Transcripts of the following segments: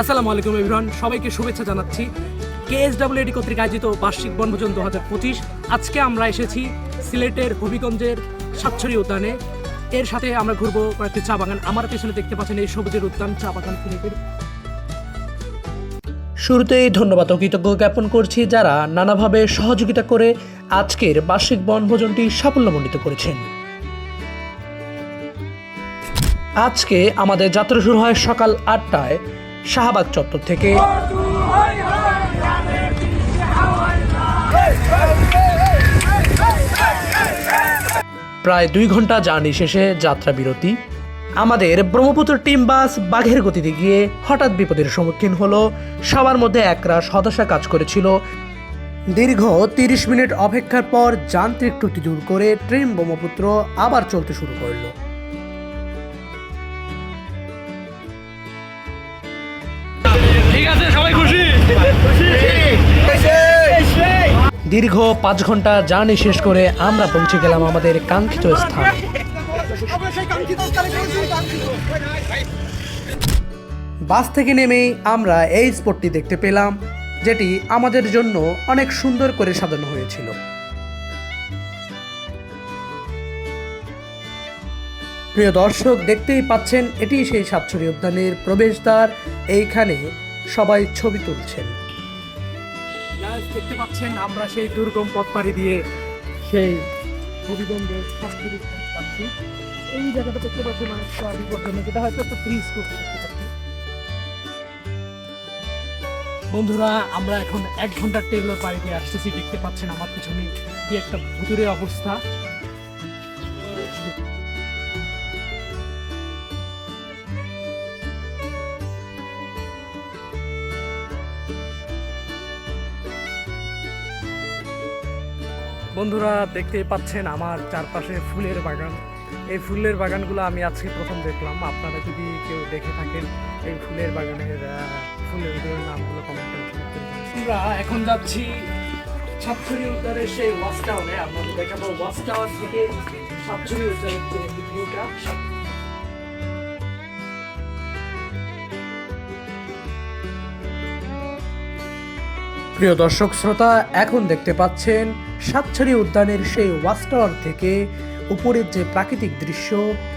আসসালামু আলাইকুম এভরিওয়ান, সবাইকে শুভেচ্ছা জানাচ্ছি। কেএসডব্লিউডি কর্তৃক আয়োজিত বার্ষিক বনভোজন দু হাজার পঁচিশ। আজকে আমরা এসেছি সিলেটের হবিগঞ্জের সাতছড়ি উদ্যানে। এর সাথে আমরা ঘুরবো কয়েকটি চা বাগান। আমার পেছনে দেখতে পাচ্ছেন এই সবুজের উদ্যান, চা বাগান সিলেটের। শুরুতেই ধন্যবাদ ও কৃতজ্ঞ জ্ঞাপন করছি যারা নানাভাবে সহযোগিতা করে আজকের বার্ষিক বনভোজনটি সাফল্যমণ্ডিত করেছেন। আজকে আমাদের যাত্রা শুরু হয় সকাল আটটায় শাহবাগ চত্বর থেকে। প্রায় দুই ঘণ্টা জার্নি শেষে যাত্রা বিরতি। আমাদের ব্রহ্মপুত্র টিম বাস বাঘের গতিতে গিয়ে হঠাৎ বিপদের সম্মুখীন হলো। সবার মধ্যে একরাশ হতাশা কাজ করেছিল। দীর্ঘ তিরিশ মিনিট অপেক্ষার পর যান্ত্রিক ত্রুটি দূর করে ট্রেন ব্রহ্মপুত্র আবার চলতে শুরু করল। ঠিক আছে, সবাই খুশি? খুশি। দীর্ঘ পাঁচ ঘণ্টা জার্নি শেষ করে আমরা পৌঁছে গেলাম আমাদের কাঙ্ক্ষিত স্থান। বাস থেকে নেমেই আমরা এই স্পটটি দেখতে পেলাম, যেটি আমাদের জন্য অনেক সুন্দর করে সাজানো হয়েছিল। প্রিয় দর্শক, দেখতেই পাচ্ছেন, এটি সেই সাতছড়ি উদ্যানের প্রবেশদ্বার। এইখানে সবাই ছবি তুলছেন। দেখতে পাচ্ছেন, আমরা সেই দুর্গম পথ পাড়ি দিয়ে সেই পাচ্ছি এই জায়গাটা দেখতে পাচ্ছেন অনেকটা বিপজ্জনক যেটা হয়তো একটা ফ্রিজ করতে বন্ধুরা, আমরা এখন এক ঘণ্টার টেবিলের দিয়ে আসতেছি। দেখতে পাচ্ছেন, আমার পিছনে কি একটা ভুতুরে অবস্থা। বন্ধুরা দেখতেই পাচ্ছেন আমার চারপাশে ফুলের বাগান। এই ফুলের বাগানগুলো আমি আজকে প্রথম দেখলাম। আপনারা যদি কেউ দেখে থাকেন এই ফুলের বাগানের ফুলের নামগুলো কমেন্টে আমরা এখন যাচ্ছি সাতছড়ি উদ্যানের সেই ওয়াচ টাওয়ারে আপনাদের দেখাবো ওয়াচ টাওয়ার থেকে সাতছড়ি উদ্যানের ভিউটা প্রিয় দর্শক, শ্রোতা, এখন দেখতে পাচ্ছেন সাতছড়ি উদ্যানের সেই ওয়াচ টাওয়ার থেকে উপরের যে প্রাকৃতিক দৃশ্য,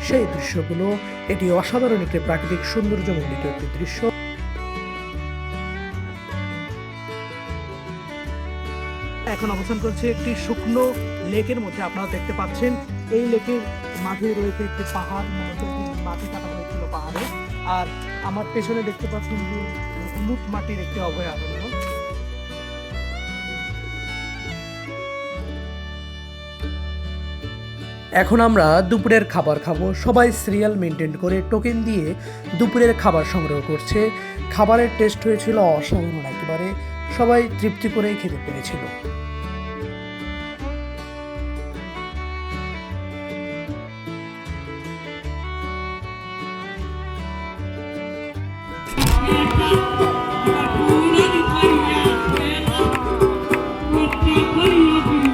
সেই দৃশ্যগুলো এটি অসাধারণ একটি প্রাকৃতিক সৌন্দর্য সৌন্দর্যমণ্ডিত একটি দৃশ্য। এখন অবস্থান করছে একটি শুকনো লেকের মধ্যে। আপনারা দেখতে পাচ্ছেন, এই লেকের মাঝে রয়েছে একটি পাহাড় মাটি কাটা হয়েছিল পাহাড়ে। আর আমার পেছনে দেখতে পাচ্ছেন হলুদ মাটির একটি অভয়ারণ্য। এখন আমরা দুপুরের খাবার খাব। সবাই সিরিয়াল মেনটেন করে টোকেন দিয়ে দুপুরের খাবার সংগ্রহ করছে। খাবারের টেস্ট হয়েছিল অসাধারণ একেবারে। সবাই তৃপ্তি করে খেতে পেরেছিল।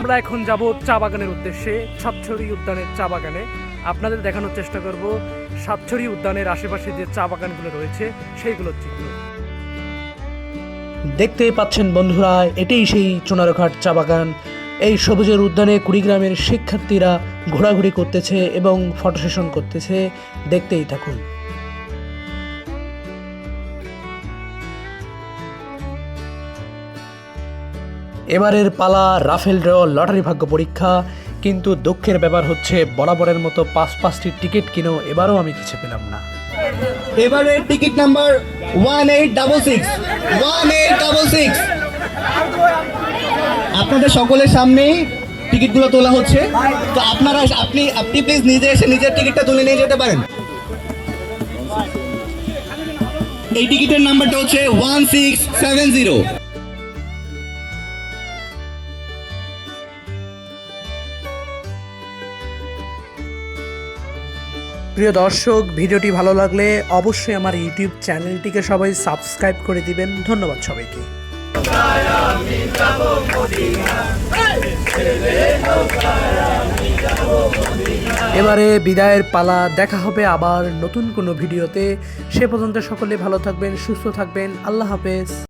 আমরা এখন যাব চা বাগানের উদ্দেশ্যে, সাতছড়ি উদ্যানের চা বাগানে। আপনাদের দেখানোর চেষ্টা করব সাতছড়ি উদ্যানের আশেপাশে যে চা বাগানগুলো রয়েছে, সেইগুলোর চিত্র। দেখতেই পাচ্ছেন বন্ধুরা, এটাই সেই চুনারঘাট চা বাগান। এই সবুজের উদ্যানে কুড়িগ্রামের শিক্ষার্থীরা ঘোরাঘুরি করতেছে এবং ফটো সেশন করতেছে। দেখতেই থাকুন। এবারের পালা রাফেল ড্র লটারি ভাগ্য পরীক্ষা, কিন্তু দুঃখের ব্যাপার হচ্ছে বরাবরের মতো পাঁচ পাঁচটি টিকিট কিনেও এবারও আমি কিছু পেলাম না। এবারে ticket number one eight double six, one eight double six. আপনাদের সকলের সামনেই টিকিটগুলো তোলা হচ্ছে। তো আপনারা আপনি আপনি প্লিজ নিজে এসে নিজের টিকিটটা তুলে নিয়ে যেতে পারেন। এই টিকিটের নাম্বারটা হচ্ছে ওয়ান সিক্স সেভেন জিরো। প্রিয় দর্শক, ভিডিওটি ভালো লাগলে অবশ্যই আমার ইউটিউব চ্যানেলটিকে সবাই সাবস্ক্রাইব করে দিবেন। ধন্যবাদ সবাইকে। এবারে বিদায়ের পালা, দেখা হবে আবার নতুন কোনো ভিডিওতে। সে পর্যন্ত সকলে ভালো থাকবেন, সুস্থ থাকবেন। আল্লাহ হাফেজ।